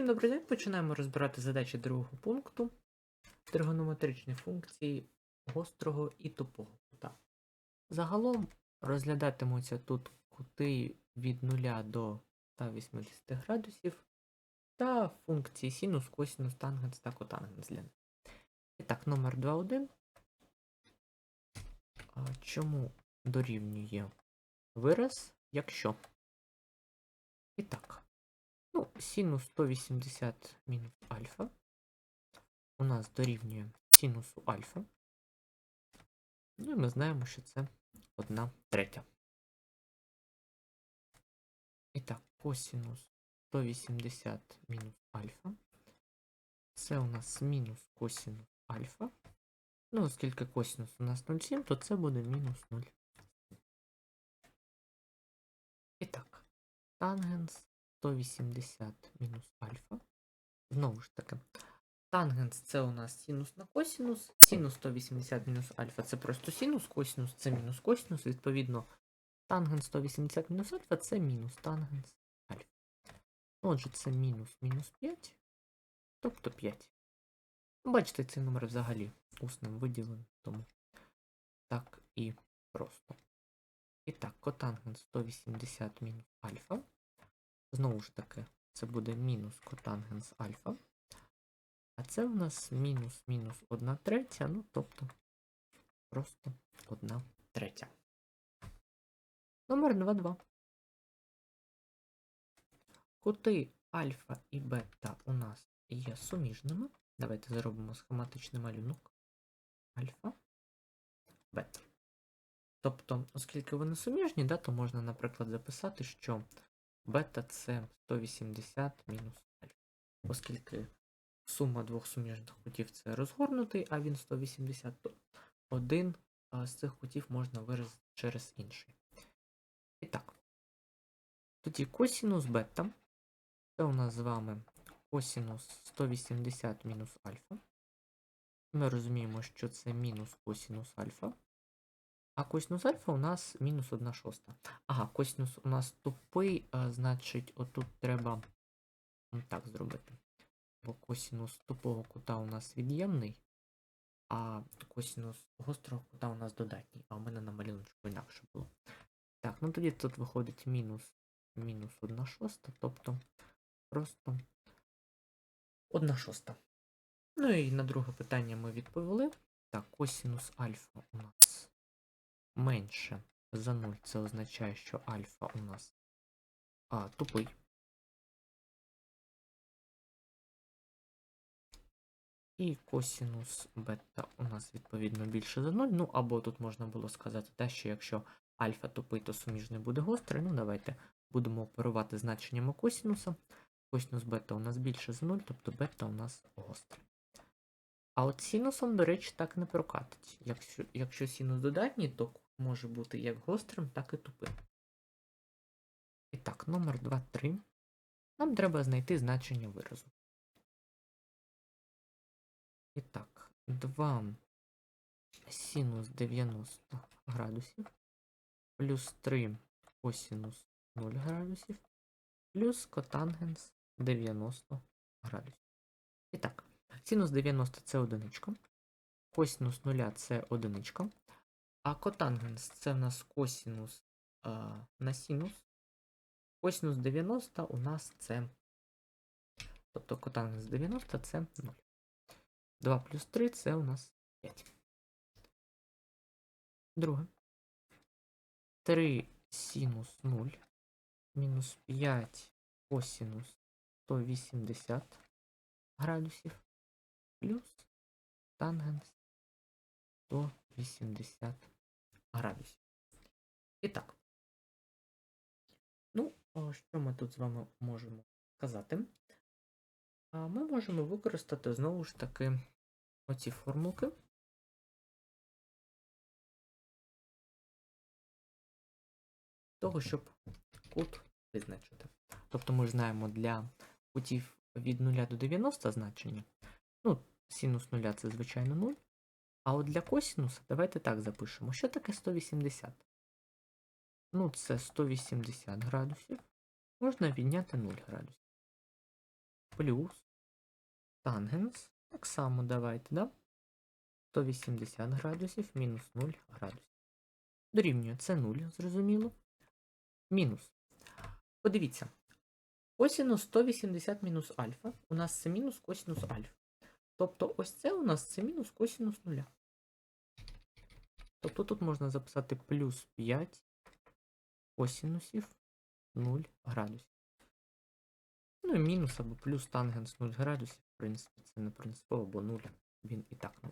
Всім добрий день. Починаємо розбирати задачі другого пункту. Тригонометричні функції гострого і тупого кута. Загалом розглядатимуться тут кути від 0 до 180 градусів та функції синус, косинус, тангенс та котангенс для них. І так, номер 2.1. А Чому дорівнює вираз, якщо? І так. Ну, синус 180 мінус альфа у нас дорівнює синусу альфа. Ну і ми знаємо, що це 1 третя. І так, косинус 180 мінус альфа. Це у нас мінус косинус альфа. Ну, оскільки косинус у нас 0,7, то це буде мінус 0. І так, тангенс 180 мінус альфа. Знову ж таки, тангенс це у нас синус на косинус. Синус 180 мінус альфа це просто синус, косинус це мінус косинус. Відповідно, тангенс 180 мінус альфа це мінус тангенс альфа. Отже, це мінус мінус 5, тобто 5. Бачите, цей номер взагалі усним виділений, тому так і просто. І так, котангенс 180 мінус альфа. Знову ж таки, це буде мінус котангенс альфа. А це в нас мінус мінус 1 третя, ну тобто просто 1 третя. Номер 2.2. Кути альфа і бета у нас є суміжними. Давайте зробимо схематичний малюнок. Альфа, бета. Тобто, оскільки вони суміжні, да, то можна, наприклад, записати, що бета це 180 мінус альфа. Оскільки сума двох суміжних кутів це розгорнутий, а він 180, то один з цих кутів можна виразити через інший. І так. Тоді косінус бета. Це у нас з вами косінус 180 мінус альфа. Ми розуміємо, що це мінус косінус альфа. А косинус альфа у нас мінус 1 шоста. Ага, косинус у нас тупий, а, значить, отут треба так зробити. Бо косинус тупого кута у нас від'ємний, а косинус гострого кута у нас додатній, а у мене на малюночку інакше було. Так, ну тоді тут виходить мінус мінус 1 шоста, тобто просто 1 шоста. Ну і на друге питання ми відповіли. Так, косинус альфа у нас менше за 0, це означає, що альфа у нас а, тупий. І косінус бета у нас відповідно більше за 0. Ну, або тут можна було сказати те, що якщо альфа тупий, то суміжний буде гострий. Ну, давайте будемо оперувати значеннями косінуса. Косінус бета у нас більше за 0, тобто бета у нас гострий. А от синусом, до речі, так не прокатить. Якщо якщо синус додатній, то може бути як гострим, так і тупим. І так, номер 2, 3. Нам треба знайти значення виразу. І так, 2 синус 90 градусів, плюс 3 косинус 0 градусів, плюс котангенс 90 градусів. І так, синус 90 це одиничка, косинус 0 це одиничка, а котангенс це в нас косинус а, на синус. Косинус 90 у нас це. Тобто котангенс 90 це 0. 2 плюс 3 це у нас 5. Друге. 3 синус 0 мінус 5 косинус 180 градусів плюс тангенс 180 градусів. І так. Ну, що ми тут з вами можемо сказати? Ми можемо використати знову ж таки оці формулки. Того, щоб кут визначити. Тобто ми ж знаємо для кутів від 0 до 90 значення. Ну, синус 0 це, звичайно, 0. А от для косінуса давайте так запишемо. Що таке 180? Ну, це 180 градусів. Можна відняти 0 градусів. плюс тангенс. Так само давайте, да? 180 градусів мінус 0 градусів. Дорівнює це 0, зрозуміло. Мінус. Подивіться. Косінус 180 мінус альфа. У нас це мінус косінус альфа. Тобто ось це у нас це мінус косінус нуля. Тобто тут можна записати плюс 5 косінусів 0 градусів. Ну і мінус або плюс тангенс 0 градусів, в принципі, це не принципово, бо 0, він і так 0.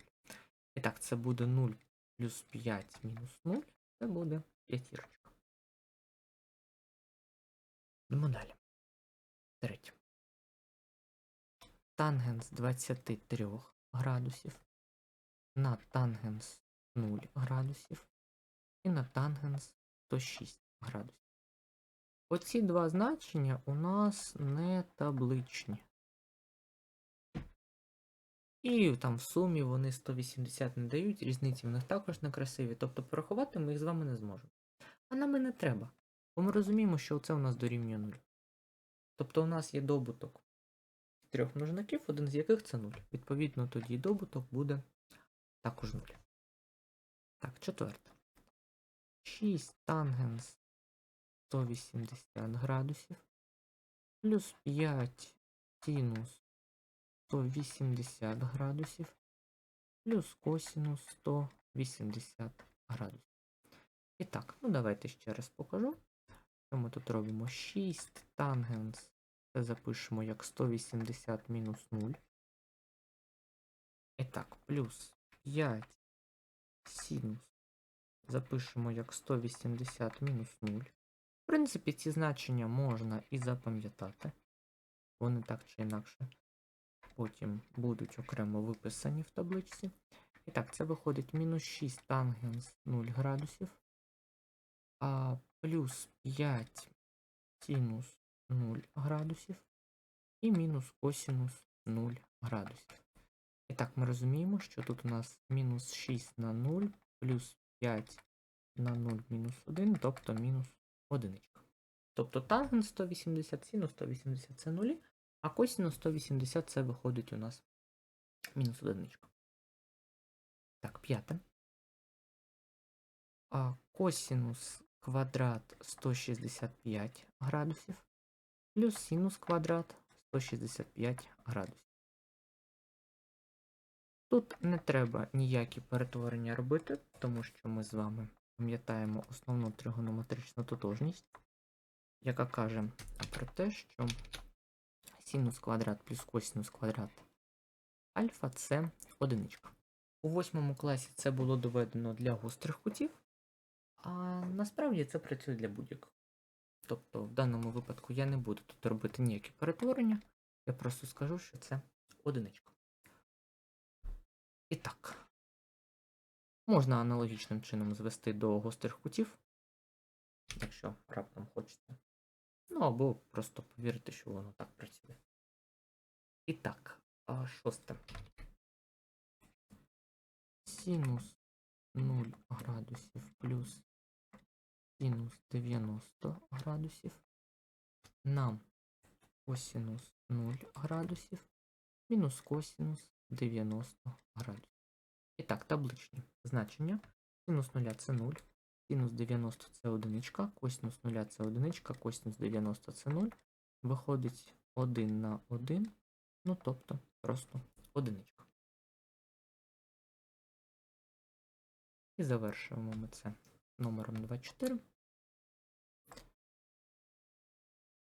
І так, це буде 0 плюс 5 мінус 0, це буде п'ятірочка. Йдемо далі. Третє. Тангенс 23 градусів на тангенс 0 градусів і на тангенс 106 градусів. Оці два значення у нас не табличні. І там в сумі вони 180 не дають, різниці в них також не красиві, тобто порахувати ми їх з вами не зможемо. А нам і не треба, бо ми розуміємо, що це у нас дорівнює 0. Тобто у нас є добуток трьох множників, один з яких це 0. Відповідно, тоді добуток буде також 0. Так, четверте. 6 тангенс 180 градусів. Плюс 5 синус 180 градусів. Плюс косинус 180 градусів. І так, ну давайте ще раз покажу. Що ми тут робимо? 6 тангенс. Це запишемо як 180 мінус 0. І так, плюс 5 синус. Запишемо як 180 мінус 0. В принципі, ці значення можна і запам'ятати. Вони так чи інакше потім будуть окремо виписані в табличці. І так, це виходить мінус 6 тангенс 0 градусів. А плюс 5 синус 0 градусів. І мінус косинус 0 градусів. І так, ми розуміємо, що тут у нас мінус 6 на 0 плюс 5 на 0 мінус 1, тобто мінус 1. Тобто тангенс 180, синус 180 це 0, а косинус 180 це виходить у нас мінус 1. Так, п'яте. А косинус квадрат 165 градусів плюс синус квадрат 165 градусів. Тут не треба ніякі перетворення робити, тому що ми з вами пам'ятаємо основну тригонометричну тотожність, яка каже про те, що синус квадрат плюс косинус квадрат альфа це одиничка. У восьмому класі це було доведено для гострих кутів, а насправді це працює для будь-яких. Тобто, в даному випадку я не буду тут робити ніякі перетворення, я просто скажу, що це одиничка. І так, можна аналогічним чином звести до гострих кутів, якщо раптом хочеться. Ну або просто повірити, що воно так працює. І так, шосте. Синус 0 градусів плюс синус 90 градусів на косинус 0 градусів мінус косинус 90 градусів. І так, табличні значення. Синус 0 це 0, синус 90 це 1, косинус 0 це 1, косинус 90 це 0. Виходить 1 на 1, ну тобто просто одиничка. І завершуємо ми це номером 24.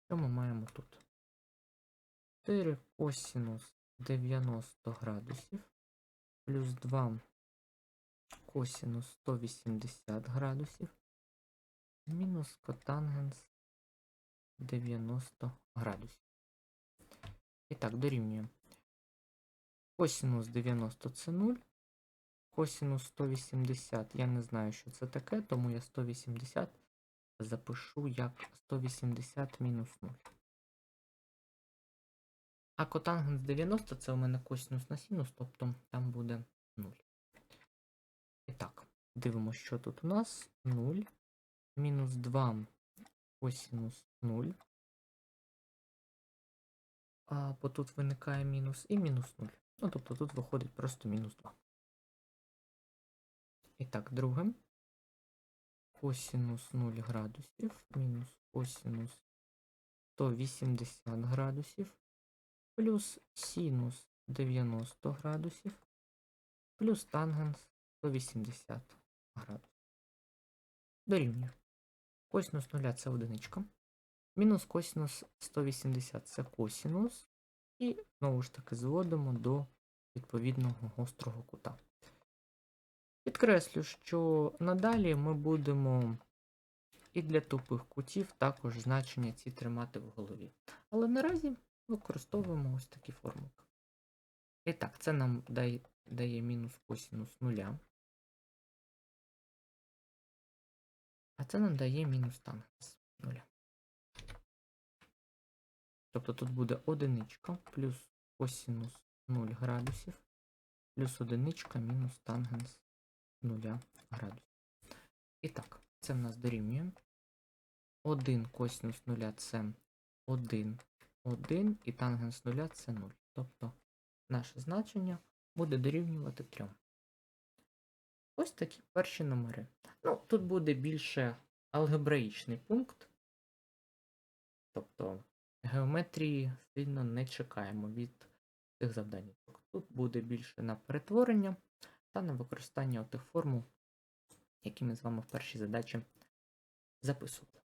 Що ми маємо тут? 4 косинус 90 градусів плюс 2 косинус 180 градусів мінус котангенс 90 градусів. І так, дорівнює. Косинус 90 це 0. Косинус 180. Я не знаю, що це таке, тому я 180 запишу як 180 мінус 0. А котангенс 90 це у мене косинус на синус, тобто там буде 0. І так, дивимося, що тут у нас 0. Мінус 2 косинус 0. а бо тут виникає мінус, і мінус 0. Ну, тобто тут виходить просто мінус 2. І так, друге. Косінус 0 градусів мінус косінус 180 градусів плюс синус 90 градусів плюс тангенс 180 градусів. Дорівнює. Косінус 0 це одиничка. Мінус косінус 180 це косінус. І знову ж таки зводимо до відповідного гострого кута. Підкреслю, що надалі ми будемо і для тупих кутів також значення ці тримати в голові. Але наразі використовуємо ось такі формулки. І так, це нам дає, дає мінус косінус нуля. А це нам дає мінус тангенс нуля. Тобто тут буде одиничка плюс косінус 0 градусів, плюс одиничка мінус тангенс 0 градусів. І так, це в нас дорівнює. 1 косінус 0 це 1, 1 і тангенс 0 це 0. Тобто наше значення буде дорівнювати 3. Ось такі перші номери. Ну, тут буде більше алгебраїчний пункт. Тобто геометрії сильно не чекаємо від цих завдань. Тут буде більше на перетворення та на використання тих формул, які ми з вами в першій задачі записували.